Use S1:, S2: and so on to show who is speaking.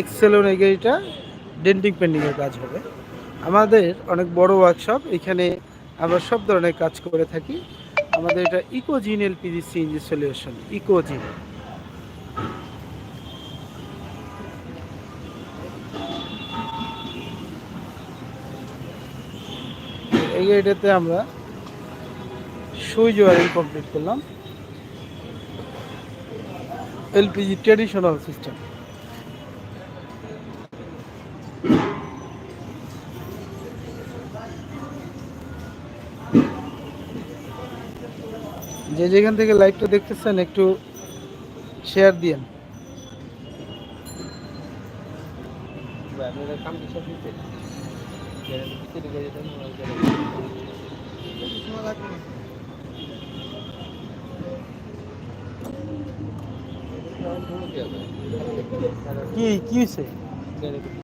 S1: এক্সেলন এই গাড়িটা ডেন্টিং পেন্ডিংয়ের কাজ হবে। আমাদের অনেক বড় ওয়ার্কশপ এখানে আমরা সব ধরনের কাজ করে থাকি। আমাদের এটা ইকোজিন এলপিজি সিএনজি সলিউশন ইকোজিন এই গাড়িটাতে আমরা সুইচ ওয়ারিং কমপ্লিট করলাম। এলপিজি ট্রেডিশনাল সিস্টেম যে যেখান থেকে লাইভটা দেখতেছেন একটু শেয়ার দিয়েন। কি কি হয়েছে